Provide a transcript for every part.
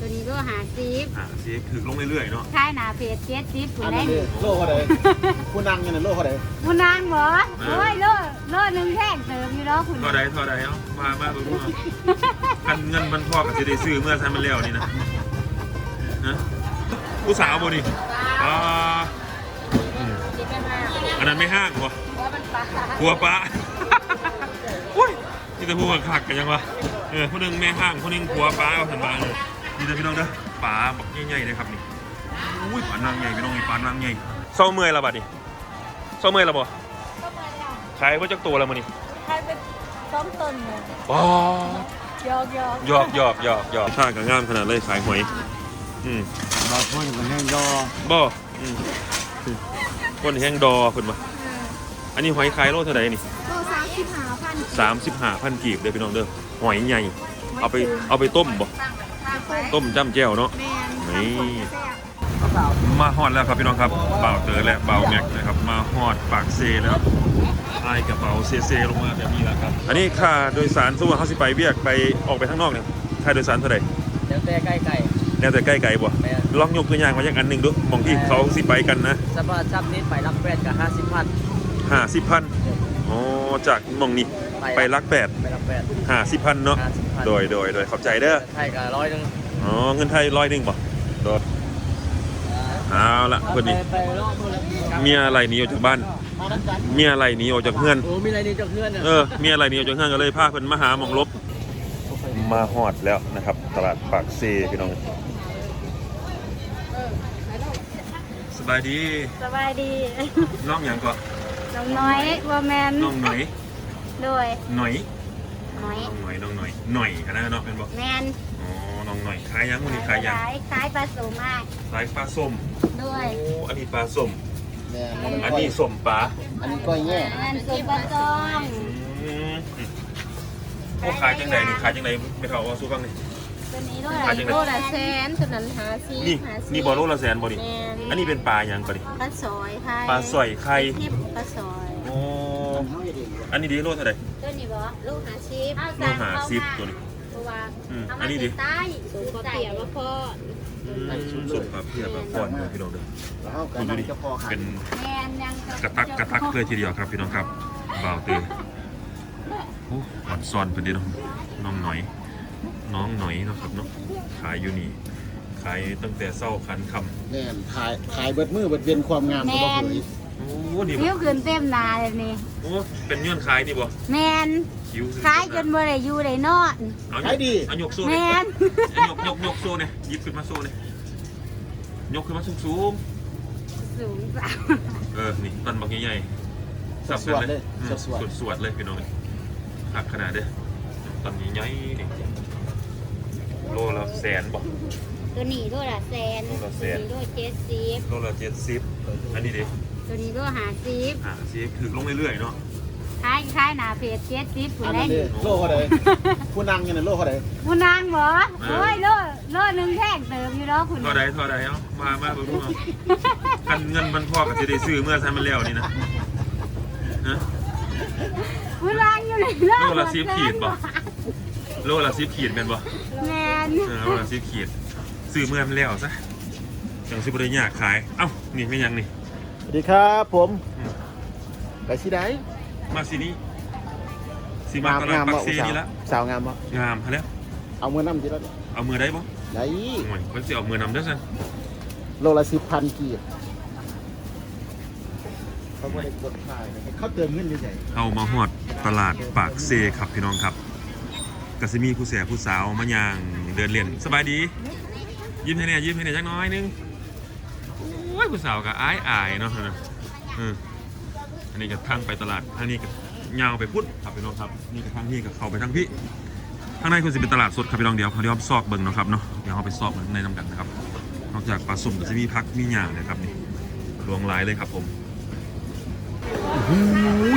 ตัวนี้ก็หาซีฟอ่าสิถึงลงเรื่อยๆเนาะใช่หนาเพจเจ็ดซีฟคุณอันได้นี้โลเขาไดผู้นั่งอยู่ในโลเขาไดคุณนางเหรอโอ้ยโลโลหนึ่งแท่งเติมอยู่เนาะคุณเท่าใดเท่าใดเอ้ามามาเบิ่งดูเอาคันเงินมันพอกับสิได้ซื้อเมื่อทันมันแล้วนี่นะนะผู้สาวบ่นี่อ่าอืมอันนั้นไม่ห้างบ่ว่ามันปลาหัวปลาอุ้ยนี่จะพูดกันคักกันยังวะเออผู้หนึงแม่ห้างผู้หนึงผัวปลาเอาสันบางเลย นี่จะพี่น้องเด้อปลาบักใหญ่ๆเลยครับนี่อุ้ยปลานางใหญ่พี่น้องนี่ปลานางใหญ่เศร้าเมื่อยและบัดนี่เศร้าเมื่อยและบ่ก็มาแล้วขายว่าจักตัวแล้วมื้อนี้ใครเป็นสองตนเลยอ๋อยอกยอกหยอกหยอกหยอกหยอกท่าก็งามขนาดเลยขายหอยอืมบางคนก็แห้งยอบ่อืมอืมคนแห้งดอเพิ่นว่าอันนี้หอยขายโลเท่าไหร่นี่โลสามสิบห้าพันสามสิบห้าพันกีบเด้อพี่น้องเด้อหอยใหญ่เอาไปเอาไปต้มบ่ ต้มจ้ำแจ่วเนาะ แมนนี่มาฮอดแล้วครับพี่น้องครับเบาวเตอและเบาวแม็กนะครับ มาฮอดปากเซแล้วไอ้กระเป๋าเซเซลงมาแบบนี้แหละครับ อันนี้ค่าโดยสารสมมติเขาสิไปเบียกไปออกไปข้างนอกเนี่ยค่าโดยสารเท่าไหร่แล้วแต่ใกล้ไก่ แล้วแต่ใกล้ไกลบ่แม่น ลองยกตัวอย่างมาอย่างอันหนึ่งดูมองที่เขาสิไปกันนะสภาพชับนี้ไปรับแปดกับห้าสิบพันห้าสิบพันอ๋อจากหมองนี้ ไปลักแปดไปรับแปดห้าสิบพันเนาะ50,000โดยโดยโดยขอบใจเด้อไทยกับร้อยหนึงอ๋อเงินไทยร้อยหนึ่งบ่โดดเอาละเพื่อนนี่ไปรอบเมื่อแล้วเมียอะไรหนีออกจากบ้านมาดังกันเมียอะไรหนีออกจากเพื่อน โอ้มีอะไรนี่เจ้าเพื่อนเนี่ยเออเมียอะไรหนีออกจากเพื่อนก็เลยพาเพิ่นมาหาหมองลบ มาฮอดแล้วนะครับ ตลาดปากเซพี่น้องสบายดีสบายดีน้องหยังก่อนน้องน้อยว่าแมนน้องหน่อย โดยหน่อยน้อยน้องหน่อยน้องหน่อยหน่อยกันนะเนาะเป็นบ่แมนอ๋อน้องหน่อยขายหยังมื้อนี้ขายหยังขายขายปลาสูมากขายปลาส้มด้วยโอ้อันนี้ปลาส้มแม่มันอันก้อยนี้ส้มปลาอันนี้ก้อยแง่แมนสูปลาจองอืมโอ้ขายจังไดนี่ขายจังไดไม่เท่าว่าสู้ฟังนี่ตัวนี้ด้วยขายจังไดโลละแสนตัวนั้นหาซีนี่หาซีนี่บ่โลละแสนบ่นี่แมนอันนี้เป็นปลาหยังก่อนดิปลาซอยไทยปลาสอยไข่ทิพปลาซอยโอ้อันนี้ดีโลเท่าไหร่ตัวนี้บ่ลูกหาชีพเอาโลสั่งหาเข้าสิบมาตัวนี้ เพราะว่าอืมเอาอัมานนี้ติดิดใต้สูงกว่าเปียกว่าพ่ออืมส้มปลาเพียแบบฟอนเลยพี่น้องเด้อแล้วเขาก็คุณดูนั่งดิเจ้าพ่อขายเป็นแมนยังกระตักกระตักเลยทีเดียวครับพี่น้องครับบ่าวเตอโอ้หวานซอนเป็นดีเนาะน้องหน่อย น้องหน่อยเนาะครับเนาะขายอยู่นี่ขายตั้งแต่เช้าคันค่ำแม่นขายขายเบิดมือเบิดเวียนความงามตัวเผย โอ้นี่บ่นิ้วขึ้นเต็มหนาเลยนี่โอ้เป็นย้อนขายนี่บ่แมนคิ้วขายจนบ่ได้อยู่ได้นอนเอาขายดี เอายกโซ่แมเนี่ยนยกยกยกโซ่เนี่ยหยิบขึ้นมาโซ่เนี่ยยกขึ้นมาสูงสูงสูงสามๆเออนี่ต้นบักใหญ่ๆสับสกันวดเลเลยยอืมสวดสวดๆเลยพี่น้องหักขนาดเด้อต้นใหญ่ๆนี่โลละแสนบ่ ตัวนี้ตัวละแสนตัวละแสตัวนนี้ตัวเจ็ดสิบโลละเจ็ดสิบอันนี้ดิ ตัวนี้ตัวหาสิบอ่าสิถึงลงเรื่อยๆเนาะขายขายหนาเพจเจ็ดสิบคุณอันได้นั้นเลยโลเขาไดผู้นั่งอยู่ในโลเขาไดคุณนางเหรอโอ้ยโลโลหนึ่งแท่งเติมอยู่เนาะคุณเท่าใดเท่าใดเอ้ามามาเบิ่งดูเอาคันเงินมันพอกับสิได้ซื้อเมื่อทันมันแล้วนี่นะฮะคุณนางอยู่ในโลโลละสิบขีดบ่โลละสิบขีดเป็นบ่แมนเออโลละสิบขีดซื้อเมื่อมันแล้วซะจังสิบ่ได้ยากขายเอ้านี่ไม่ยังนี่ส วัสดีครับผมอืมไปที่ไหนมาสินี่สิมาตลาดปักเซสาวนี่ละสาวงามบ่งามฮะแล้วเอามือน้ำจีแล้วเอามือได้บ่ได้โอ้ยคนสิเอามือนำเด้อซั่นโลละสิบพันกีบเขาไม่ได้กดขายนะเขาเติมเงินเฉยเอามาฮอดตลาดปากเซครับพี่น้องครับก็สิมีผู้เสียผู้สาวมาย่างเดินเล่นสบายดี ยิ้มให้แหน่ยิ้มให้แหน่จักหน้อยหนึงโอ้ ยผู้สาวก็อายอายเนาะนะอออันนี้ก็ทางไปตลาดทางนี้ก็ยาวไปพุทธครับพี่น้องครับนี่ก็ทางนี้ก็เข้าไปทางพี่ข้างในคุณสิเป็นตลาดสดครับพี่น้องเดียวเขาเรียกซอกเบิ่งเนาะครับเนาะเดี๋ยวเราไปซอกเบิ่งในน้ำกันนะครับ นอกจากปลาสุ่มก็จะมีพักมีหยางเลยครับนี่รวงหลายเลยครับผมโอ้โห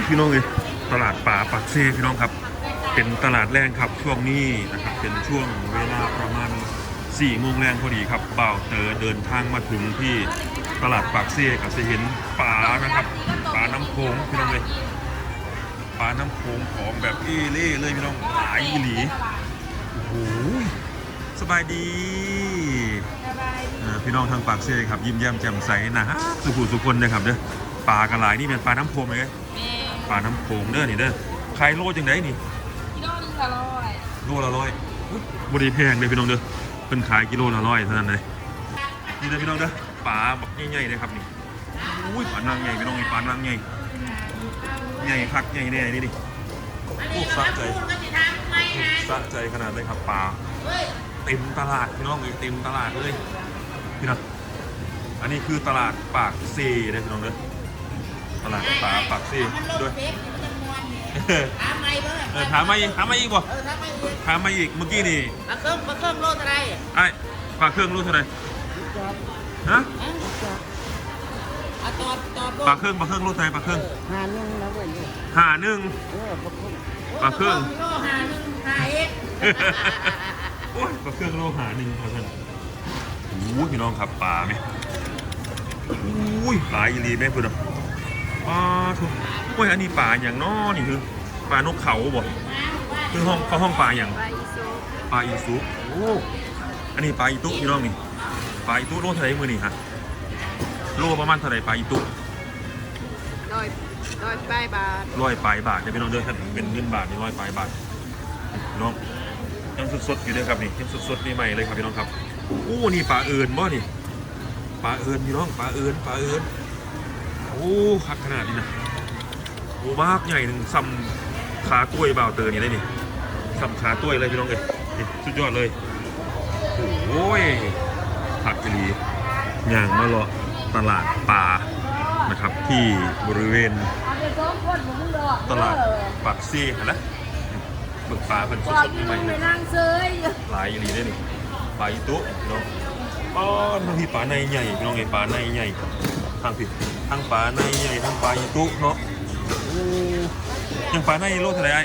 พี่น้องเลยตลาดป่าปักเซพี่น้องครับ เป็นตลาดแรงครับช่วงนี้นะครับเป็นช่วงเวลาประมาณ4โมงแรงพอดีครับบ่าเตอเดินทางมาถึงที่ ตลาดปากเซ่ก็จะเห็นปลานะครับปลาน้ำโขงพี่น้องเลยปลาน้ำโขงของแบบเอเล่เลยพี่น้องหลายอีหลีโอ้โหสบายดีพี่น้องทางปากเซ่ครับยิ้มแย้มแจ่มใสนะฮะสุขุสุคนนะครับเด้อปลากระหลายนี่เป็นปลาน้ำโขงเลยปลาน้ำโขงเด้อนี่เด้อใครโลจังไดนี่กิโลนึงละร้อยโลละร้อยอุ๊ยบริแพงเลยพี่น้องเด้อเป็นขายกิโลละร้อยเท่านั้นเลยนี่เด้อพี่น้องเด้อ ปลาบักใหญ่ๆเลยครับนี่อุ้ยปลานางใหญ่พี่น้องนี่ปลานางใหญ่ใหญ่คักใหญ่แน่นี่ดิโอ้สะใจสะใจขนาดเลยครับปลาเต็มตลาดพี่น้องเลยเต็มตลาดเลยพี่น้องอันนี้คือตลาดปากเซเลยพี่น้องเด้อตลาดปลาปากเซด้วยเออถามมาอีกถามมาอีกบ่ถามมาอีกเมื่อกี้นี่มาเครื่องมาเครื่องโลเท่าไหรไอ้ฝากเครื่องรู้เท่าไหร่ ฮะอะตอบตอบโลฝากเครื่องฝากเครื่องรู้เท่าไหร่ฝากเครื่องหาหนึ่งแล้วเว้ยหาหนึ่ง เออขอบคุณฝากเครื่อง โลหาหนึ่งหาเอ็กโอ้ยฝากเครื่องโลหาหนึ่งเท่านั้นโอ้ยพี่น้องครับปลาไหมโอ้ยปลาอีหลีไหมเพื่อนอะปลาทุกโอ้ยอันนี้ปลาอย่างน้อนี่คือปลานกเขาบ่คือห้องเขาห้องปลาอย่างใบอีซูปลาอีซุโอ้อันนี้ปลาอีตุพี่น้องนี่ ปลาอีตุโลเท่าไหร่มือนี่ฮะโลประมาณเท่าไหร่ปลาอีตุร้อยร้อยใบบาทร้อยปลายบาทเดี๋ยวพี่น้องเด้อครับเป็นเงินบาทนี่ร้อยปลายบาทพี่น้องยังสดๆอยู่เลยครับนี่ยังสดๆนี่ใหม่เลยครับพี่น้องครับโอ้นี่ปลาเอิญบ่นี่ปลาเอิญพี่น้องปลาเอิญปลาเอิญโอ้คักขนาดนี้นะโอ้มากใหญ่หนึ่งซ้ำขากล้วยเบาวเตอร์นี่เลยนี่ซ้ำขาต้วยเลยพี่น้องเลยนี่สุดยอดเลยโอ้ย ผักอีหลีย่างมาเลาะตลาดป่านะครับ ที่บริเวณเอาไปสองคนผมมึงดอกตลาดปากซีเห็นไหมเบิกปลาเป็นสก่อนดๆที่ใหมึม่งๆไปเลยนั่งเซยอยู่ปลาอีหลีได้นี่ปลาอีตุเนาะป้อนบางทีปลาในใหญ่พี่น้องไงปลาในใหญ่ทางผิดทั้งปลาในใหญ่ทั้งปลาอีตุเนาะโอ้ยังปลาในโลเท่าไหร่ไอ้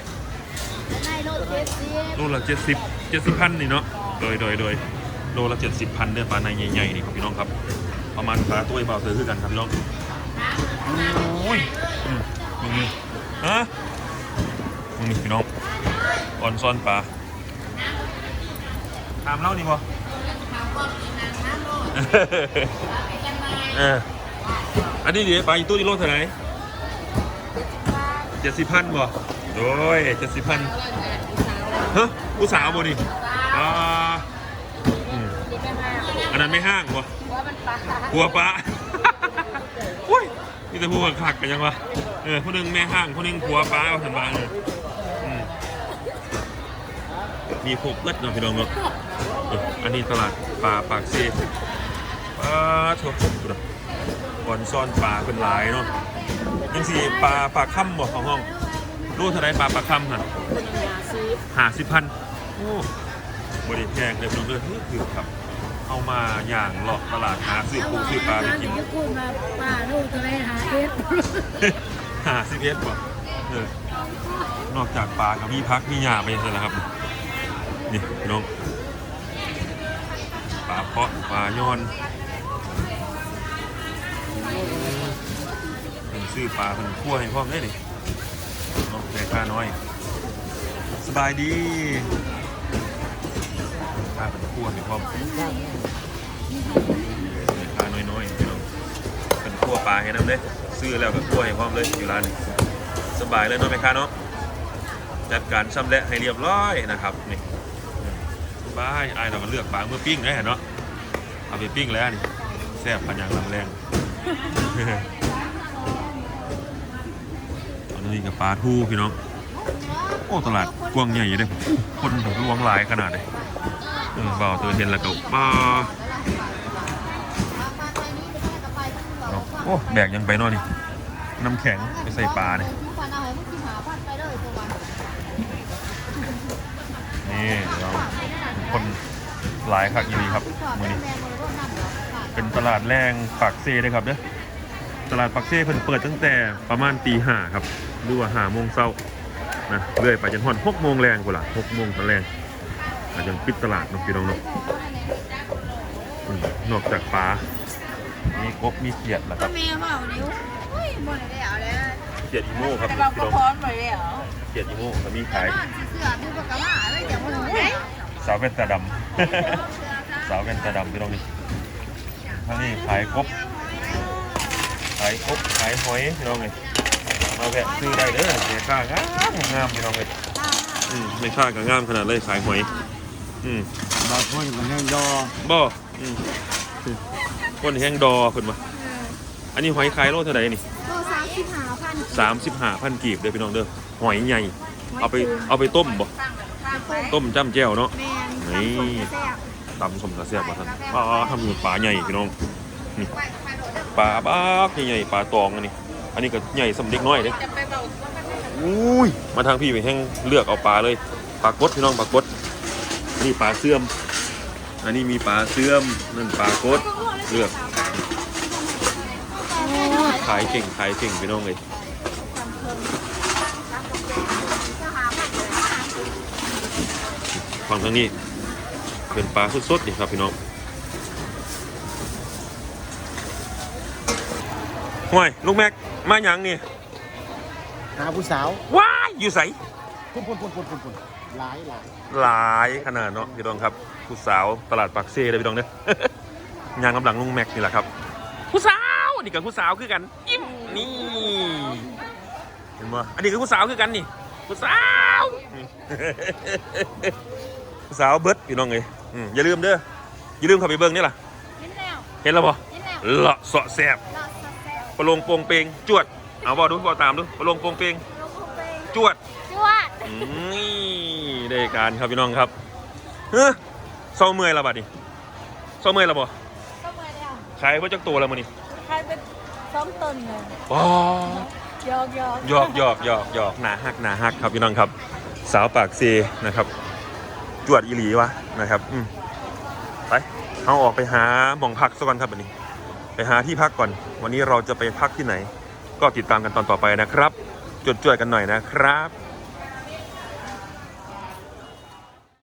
ในโลเจ็ดสิบโลละเจ็ดสิบเจ็ดสิบพันนี่เนาะโดยโดยโดย โลละเจ็ดสิบพันเด้อปลาในใหญ่ๆนี่ครับพี่น้องครับประมาณปลาตัวเบาเสือคือกันครับพี่น้องโอ้ยมึงนี่ฮะมึงนี่พี่น้องออนซ่อนปลาถามเล่านี่บ่อันนี้เดี๋ยวปลาตู้นี่โลเท่าไหร่เจ็ดสิบพันบ่โดยเจ็ดสิบพันฮะผู้สาวบ่นี่อ่า นนั้นไม่ห้างบ่ว่ามันปลาหัวปลาโอ้ยนี่แต่พูดขักกันยังวะเออผู้หนึงแม่ห้างผู้หนึงหัวปลาเอาสันบางเลยอืมมีครบเลิศเนาะพี่น้องเนาะเอออันนี้ตลาดปลาปากเซ่ปลาโชว์ดูนะบอนซ่อนปลาเป็นหลายเนาะยังสี่ปลาปลาค่ำบ่ของห้องรู้เท่าไรปลาปลาค่ำฮะหาสิบพันโอ้บริแพงเลยพี่น้องเอ้ยนี่คือครับ เอามาอย่างเลาะตลาดหาซื้อปูซื้อปลาไปกินพูมาป้าลูกตัวไหนหาเอสหาสิบเอ็ดบ่เออนอกจากปลากับมีพักมีหญ้าไปเสร็จแล้วครับ นี่พี่น้องปลาเพาะปลาย้อนเป็นซื้อปลาเป็นคั่วให้พร้อมได้ดิน้องแม่ค้าน้อย สบายดี ข้าเป็นคั่วให้พร้อมแม่ค้าน้อยๆพี่น้องเป็นคั่วปลาให้น้ำเลยซื้อแล้วก็คั่วให้พร้อมเลยอยู่ร้านนี้สบายเลยเนาะแม่ค้าเนาะจัดการชำแหละให้เรียบร้อยนะครับนี่บายไอ้เราเลือกปลาเมื่อปิ้งได้เห็นเนาะเอาไปปิ้งแล้วนี่แซ่บพันอย่างลำแรงอันนี้กับปลาทูพี่น้องโอ้ตลาดกว้างใหญ่เลยคนรวงหลายขนาดเลย เออเบาตัวเห็นแล้วก็ปลาโอ้แบกยังไปนอนี่น้ำแข็งไปใส่ปลาเนี่ยนี่เราคนหลายคักอยู่นี่ครับมือนี้เป็นตลาดแรงปากเซ่เลยครับเด้อตลาดปากเซ่เพิ่นเปิดตั้งแต่ประมาณตีห้าครับหรือว่าห้าโมงเช้านะเรื่อยไปจนฮอดหกโมงแรงกูละหกโมงตอนแรง อาจจะปิดตลาดเนาะพี่น้องเนาะอืมนอกจากปลา มีกบมีเขียดแหละครับแม่ว่าวันนี้อุ้ยบ่ได้เอาแล้วเขียดอีโม่ครับแต่พี่เราน้ก็องพร้อมไปแล้วเขียดอีโม่ก็มีขาย บ้านสิเสือดูปากกามาเลยเดี๋ยวมาดูได้สาวแว่นตาดำ สาวแว่นตาดำพี่น้องนี่ทางนี้ขายกบ ขายกบขายหอยพี่น้องเลยมาแวะซื้อได้เด้อเสียค่างามงามพี่น้องเลยอืมไม่ค่าก็งามขนาดเลยขายหอย อืมบางคนก็แห้งยอบ่อืมคนแห้งดอคนมาอันนี้หอยขายโลเท่าไหร่นี่โลสามสิบห้าพันสามสิบห้าพันกีบเด้อพี่น้องเด้อหอยใหญ่ เอาไปเอาไปต้มบ่ต้มจ้ำแจ่วเนาะแมนนี่แซ่บตำสมกระเสียบว่าท่านปลาทำอยู่ปลาใหญ่พี่น้องนี่ปลาบ้าใหญ่ๆปลาตองอันนี้ อันนี้ก็ใหญ่สำเด็กน้อยเด้อุ้ยมาทางพี่ไปแห้งเลือกเอาปลาเลยปลากดพี่น้องปลากด นี่ปลาเสื่อม อันนี้มีปลาเสื่อมนั่นปลากดเลือก ขายเก่งขายเก่งพี่น้องเลยฝั่งทางนี้เป็นปลาสดๆนี่ครับพี่น้องห่วยลูกแม็กมาหยังนี่หาผู้สาวว้ายอยู่ใสพุ่นพุ่นพุ่นพุ่นพุ่นพุ่น หลายหลายหลายขนาดเนาะพี่น้องครับผู้สาวตลาดปากเซ่เลยพี่น้องเด้อยางกำลังลุงแม็กนี่แหละครับ ผู้สาวนี่กับผู้สาวคือกันยิ้มนี่เห็นบ่อันนี้คือผู้สาวคือกันนี่ผู้สาวอืมผู้สาวเบิร์ดพี่น้องเลยอืมอย่าลืมเด้ออย่าลืมเข้าไปเบิ่งนี่ล่ะเห็นแล้วเห็นแล้วบ่เห็นแล้วเลาะเสาะแสบรอดแซ่บปลงโปงเปงจวดเอาบ่ดูบ่ตามดูปลงโปงเปงๆลงไปจวดจวดอืม นี่ได้การครับพี่น้องครับเฮ้ยเศร้าเมื่อยแล้วบัดนี้เศร้าเมื่อยแล้วบ่ก็มาแล้วขายเพื่อจักตัวแล้วมื้อนี้ใครเป็นซ้อมตนเลยว้าหยอกหยอกหยอกหยอกหยอกหยอกหนาฮักหนาฮักครับพี่น้องครับ สาวปากเซนะครับ จวดอีหลีวะนะครับอืมไปเอาออกไปหาหม่องพักสักวันครับวันนี้ ไปหาที่พักก่อน วันนี้เราจะไปพักที่ไหน ก็ติดตามกันตอนต่อไปนะครับจดจ่วยกันหน่อยนะครับ